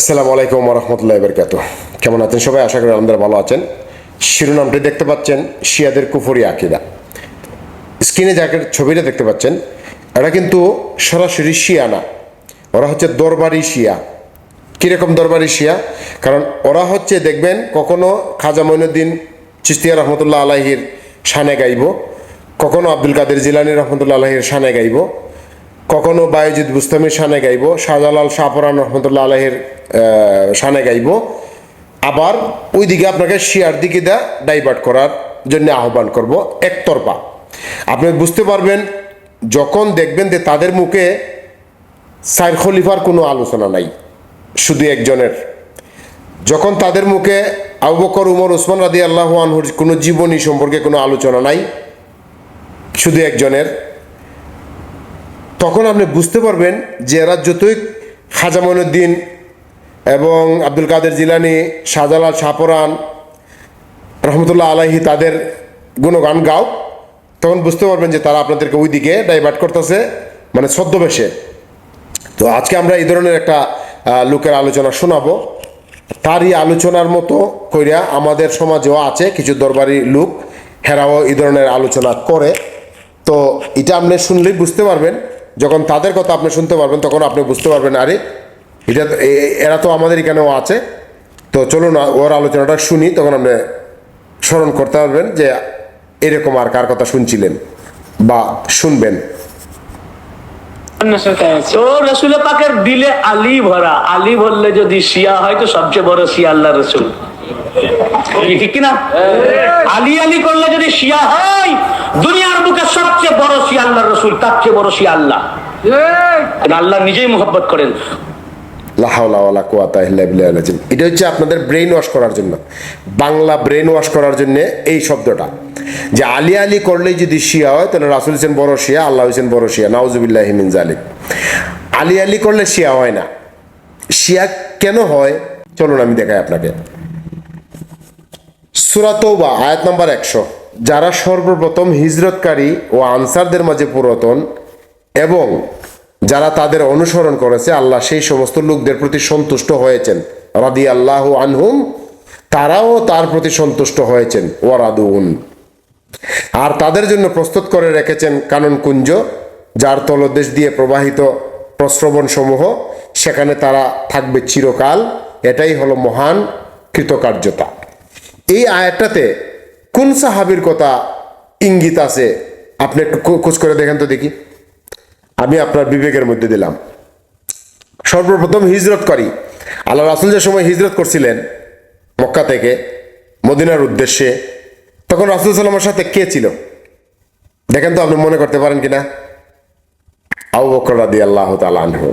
আসসালামু আলাইকুম রহমতুল্লাহ বরকাত কেমন আছেন সবাই? আশা করি আমাদের ভালো আছেন। শিরোনামটি দেখতে পাচ্ছেন শিয়াদের কুফরি আকিদা। স্ক্রিনে যাকে ছবিটা দেখতে পাচ্ছেন, এটা কিন্তু সরাসরি শিয়া না, ওরা হচ্ছে দরবারি শিয়া। কীরকম দরবারি শিয়া? কারণ ওরা হচ্ছে দেখবেন কখনো খাজা মঈনুদ্দিন চিস্তিয়া রহমতুল্লাহ আলাহির শানে গাইব, কখনো আব্দুল কাদের জিলানি রহমতুল্লাহ আলাহির শানে গাইব, কখনো বায়জিৎ বুস্তামির শানে গাইব, শাহজালাল শাহপরান রহমতুল্লাহ আলহের শানে গাইব। আবার ওইদিকে আপনাকে শিয়ার দিকে দা ডাইভার্ট করার জন্য আহ্বান করব একতরফা। আপনি বুঝতে পারবেন, যখন দেখবেন যে তাদের মুখে সাইর খলিফার কোনো আলোচনা নাই, শুধু একজনের। যখন তাদের মুখে আবু বকর, উমর ওসমান রাদি আল্লাহ আনহুর কোনো জীবনী সম্পর্কে কোনো আলোচনা নাই, শুধু একজনের। তখন আপনি বুঝতে পারবেন যে এরা যতই খাজা মঈনুদ্দিন এবং আব্দুল কাদের জিলানি, শাহজালাল শাহপরান রহমতুল্লাহ আলাহি তাদের গুণগান গাও, তখন বুঝতে পারবেন যে তারা আপনাদেরকে ওই দিকে ডাইভার্ট করতেছে মানে ছদ্মবেশে। তো আজকে আমরা এই ধরনের একটা লোকের আলোচনা শোনাবো। তারই আলোচনার মতো কইরা আমাদের সমাজেও আছে কিছু দরবারি লোক, হেরাও এই ধরনের আলোচনা করে। তো এটা আপনি শুনলেই বুঝতে পারবেন, যখন তাদের কথা আপনি শুনতে পারবেন, তখন আপনি বুঝতে পারবেন, আরে এটা এরা তো আমাদের এখানেও আছে। তো চলুন ওর আলোচনাটা শুনি তখন আপনি স্মরণ করতে পারবেন যে এরকম আর কার কথা শুনছিলেন বা শুনবেন। তো রসুল পাকের দিলে আলী ভরা। আলী বললে যদি শিয়া হয় তো সবচেয়ে বড় শিয়া আল্লাহ রসুল। ঠিক কিনা? আলী আলী করলে যদি শিয়া হয় দুনিয়ার বুকে সবচেয়ে বড় শিয়া আল্লাহ রসুল তার চেয়ে বড় শিয়া আল্লাহ। আল্লাহ নিজেই মোহব্বত করেন। লাহাওলা কুয়াতা ইল্লা বিল্লাহিল আযীম। এটা হচ্ছে আপনাদের ব্রেন ওয়াশ করার জন্য। বাংলা ব্রেন ওয়াশ করার জন্য এই শব্দটা। যে আলী আলী করলেই যদি শিয়া হয়, তাহলে রাসুল হোসেন বড় শিয়া, আল্লাহ হোসেন বড় শিয়া। নাউজুবিল্লাহ মিন জালিক আলী আলী করলে শিয়া হয় না। শিয়া কেন হয়? চলুন আমি দেখাই আপনাকে। সুরাতৌবা আয়াত নম্বর একশো। যারা সর্বপ্রথম হিজরতকারী ও আনসারদের মাঝে পুরাতন এবং যারা তাদের অনুসরণ করেছে, আল্লাহ সেই সমস্ত লোকদের প্রতি সন্তুষ্ট হয়েছেন। রাদি আল্লাহ আনহুম, তারাও তার প্রতি সন্তুষ্ট হয়েছেন। ওয়ারাদুন আর তাদের জন্য প্রস্তুত করে রেখেছেন কানন কুঞ্জ, যার তলদেশ দিয়ে প্রবাহিত প্রশ্রবণ সমূহ সেখানে তারা থাকবে চিরকাল। এটাই হলো মহান কৃতকার্যতা। এই আয়াতটাতে কোন সাহাবির কথা ইঙ্গিত আছে? আপনি একটু খোঁজ করে দেখেন তো দেখি। আমি আপনার বিবেকের মধ্যে দিলাম। সর্বপ্রথম হিজরত করি। আল্লাহ রাসুল যে সময় হিজরত করছিলেন মক্কা থেকে মদিনার উদ্দেশ্যে, তখন রাসুল সাল্লামের সাথে কে ছিল? দেখেন তো আপনি মনে করতে পারেন কিনা? আউ বকর রাদি আল্লাহ আনহু।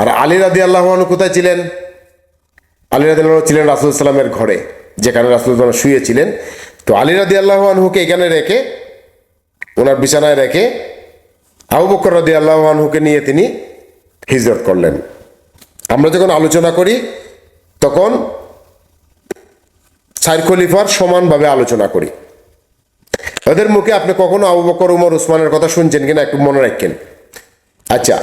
আর আলী রাদি আল্লাহ কোথায় ছিলেন? আলী রাদি আল্লাহ ছিলেন রাসুল সাল্লামের ঘরে, যেখানে রাসুল সাল্লাম শুয়েছিলেন তো আলী রাদি আল্লাহ আনহুকে এখানে রেখে, ওনার বিছানায় রেখে আবু বকর রাদি আল্লাহ আনহুকে নিয়ে তিনি হিজরত করলেন। আমরা যখন আলোচনা করি, তখন সাইর খলিফার সমানভাবে আলোচনা করি। ওদের মুখে আপনি কখনো আবু বকর, উমর, উসমানের কথা শুনছেন কিনা একটু মনে রাখেন। আচ্ছা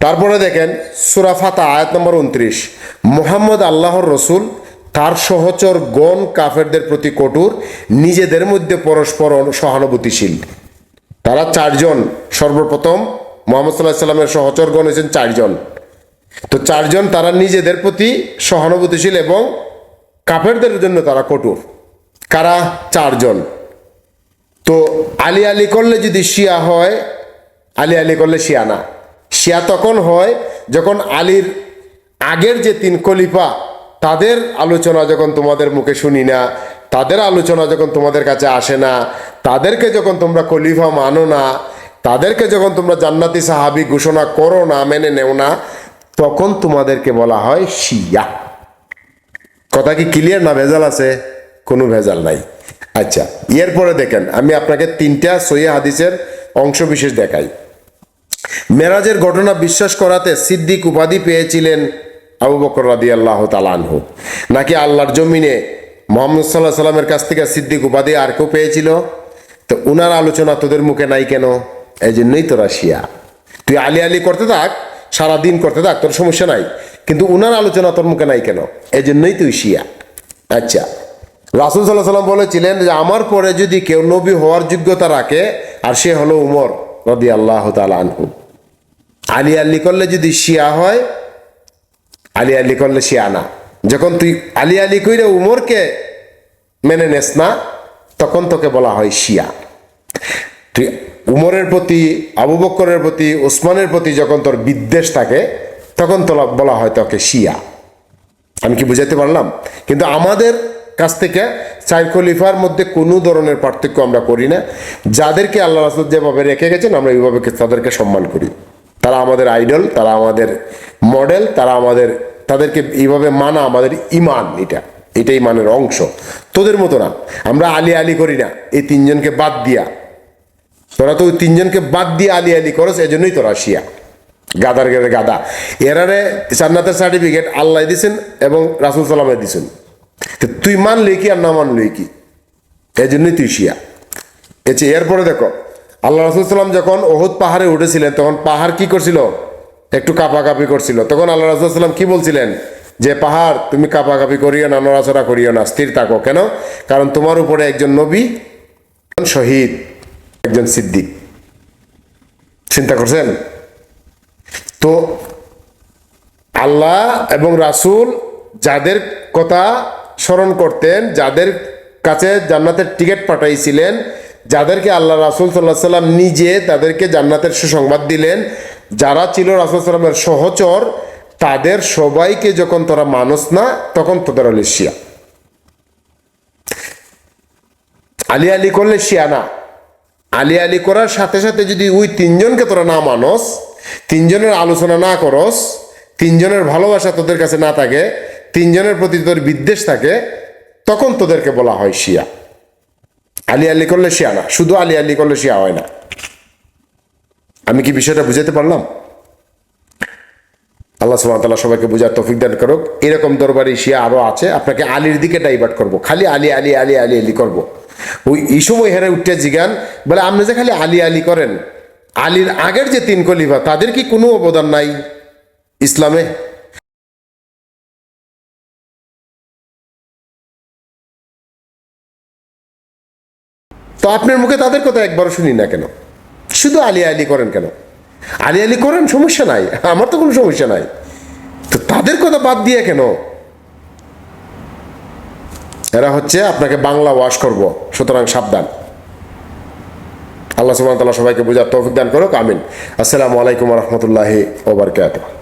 তারপরে দেখেন সুরা ফাতা, আয়াত নম্বর উনত্রিশ। মোহাম্মদ আল্লাহর রসুল, তার সহচর গণ কাফেরদের প্রতি কঠোর, নিজেদের মধ্যে পরস্পর সহানুভূতিশীল। তারা চারজন সর্বপ্রথম মোহাম্মদ সাল্লাহ সাল্লামের সহচরগণ হয়েছেন চারজন। তো চারজন তারা নিজেদের প্রতি সহানুভূতিশীল এবং কাফেরদের জন্য তারা কঠোর। কারা? চারজন। তো আলী আলী করলে যদি শিয়া হয়, আলী আলী করলে শিয়া না। শিয়া তখন হয় যখন আলীর আগের যে তিন খলিফা, তাদের আলোচনা যখন তোমাদের মুখে শুনি না তাদের আলোচনা যখন তোমাদের কাছে আসে না, তাদেরকে যখন তোমরা খলিফা মানো না, তাদেরকে যখন তোমরা জান্নাতি সাহাবি ঘোষণা করো না, মেনে নেও না, তখন তোমাদেরকে বলা হয় শিয়া। কথা কি ক্লিয়ার না ভেজাল আছে? কোনো ভেজাল নাই। আচ্ছা এরপরে দেখেন, আমি আপনাকে তিনটা সহি হাদিসের অংশ বিশেষ দেখাই। মেরাজের ঘটনা বিশ্বাস করাতে সিদ্দিক উপাধি পেয়েছিলেন আবু বকর রাদি আল্লাহ তালানহু নাকি আল্লাহর জমিনে মোহাম্মদ সাল্লাহ সাল্লামের কাছ থেকে সিদ্দিক উপাধি আর কেউ পেয়েছিল? তো উনার আলোচনা তোদের মুখে নাই কেন? এই জন্যই তোরা শিয়া তুই আলি আলি করতে থাক, সারাদিন করতে থাক, তোর সমস্যা নাই। কিন্তু উনার আলোচনা তোর মুখে নাই কেন? এই জন্যই তুই শিয়া। আচ্ছা। রাসুল সাল্লাহ সাল্লাম বলেছিলেন যে, আমার পরে যদি কেউ নবী হওয়ার যোগ্যতা রাখে, আর সে হলো উমর রদি আল্লাহ তালা আনহু। আলী আল্লি করলে যদি শিয়া হয়, আলী আলী করলে শিয়া না। যখন তুই আলী আলী কইরে উমরকে মেনে নেস না, তখন তোকে বলা হয় শিয়া। তুই উমরের প্রতি, আবু বক্করের প্রতি, ওসমানের প্রতি যখন তোর বিদ্বেষ থাকে, তখন তোলা বলা হয় তোকে শিয়া। আমি কি বুঝাইতে পারলাম? কিন্তু আমাদের কাছ থেকে চার খলিফার মধ্যে কোনো ধরনের পার্থক্য আমরা করি না। যাদেরকে আল্লাহ রাসুল যেভাবে রেখে গেছেন, আমরা এইভাবে তাদেরকে সম্মান করি। তারা আমাদের আইডল, তারা আমাদের মডেল, তারা আমাদের তাদেরকে এইভাবে মানা আমাদের ইমান, এটা, এটাই ইমানের অংশ। তোদের মতো না, আমরা আলি আলী করি না, এই তিনজনকে বাদ দিয়া। তোরা তো ওই তিনজনকে বাদ দিয়ে আলি আলি করস, এজন্যই তোরা শিয়া। গাদার গেলে গাদা। এরারে সান্নাতের সার্টিফিকেট আল্লাহ দিছেন এবং রাসুল সাল্লামে দিছেন। তো তুই মানলি কি আর না মানলি কি? এই জন্যই তুই শিয়া। এছে এরপরে দেখো, আল্লাহ রাসুল সাল্লাম যখন ওহুদ পাহাড়ে উঠেছিলেন, তখন পাহাড় কি করছিল? একটু কাপাকাপি করছিল। তখন আল্লাহ রাসুল সাল্লাম কি বলছিলেন? যে, পাহাড়, তুমি কাপাকাপি করিও না, নড়াচড়া করিও না, স্থির থাকো। কেন? কারণ তোমার উপরে একজন নবী শহীদ, একজন সিদ্দিক। চিন্তা করছেন? তো আল্লাহ এবং রাসূল যাদের কথা স্মরণ করতেন, যাদের কাছে জান্নাতের টিকিট পাঠাইছিলেন, যাদেরকে আল্লাহ রাসূল সাল্লাহ সাল্লাম নিজে তাদেরকে জান্নাতের সুসংবাদ দিলেন যারা ছিল রাসূল সাল্লামের সহচর, তাদের সবাইকে যখন তোরা মানুষ না, তখন তোদের হলে শিয়া। আলি আলী করলে শিয়া না। আলি আলী করার সাথে সাথে যদি ওই তিনজনকে তোরা না মানস, তিনজনের আলোচনা না করস, তিনজনের ভালোবাসা তোদের কাছে না থাকে, তিনজনের প্রতি তোর বিদ্বেষ থাকে, তখন তোদেরকে বলা হয় শিয়া। আলি আলী করলে শিয়া না। শুধু আলি আলী করলে শিয়া হয় না। আমি কি বিষয়টা বুঝাতে পারলাম? আল্লাহ সুবহানাহু সবাইকে বোঝার তৌফিক দান করুক। এরকম দরবারি শিয়া আরও আছে, আপনাকে আলীর দিকে ডাইভার্ট করব। খালি আলী আলী আলী আলী আলী করব। ওই এই সময় হেরে উঠতে জিগান, বলে আপনি যে খালি আলী আলী করেন, আলীর আগের যে তিন খলিফা, তাদের কি কোনো অবদান নাই ইসলামে? তো আপনার মুখে তাদের কথা একবারও শুনি না কেন? শুধু আলী আলী করেন কেন? আলি আলী করেন, সমস্যা নাই। আমার তো কোনো সমস্যা নাই। তো তাদের কথা বাদ দিয়ে কেন? এরা হচ্ছে আপনাকে বাংলা ওয়াশ করব, সুতরাং সাবধান। আল্লাহ সুবাহ সবাইকে বোঝার তৌফিক দান করুক, আমিন। আসসালামু আলাইকুম রহমতুল্লাহি ওবরকাতুহ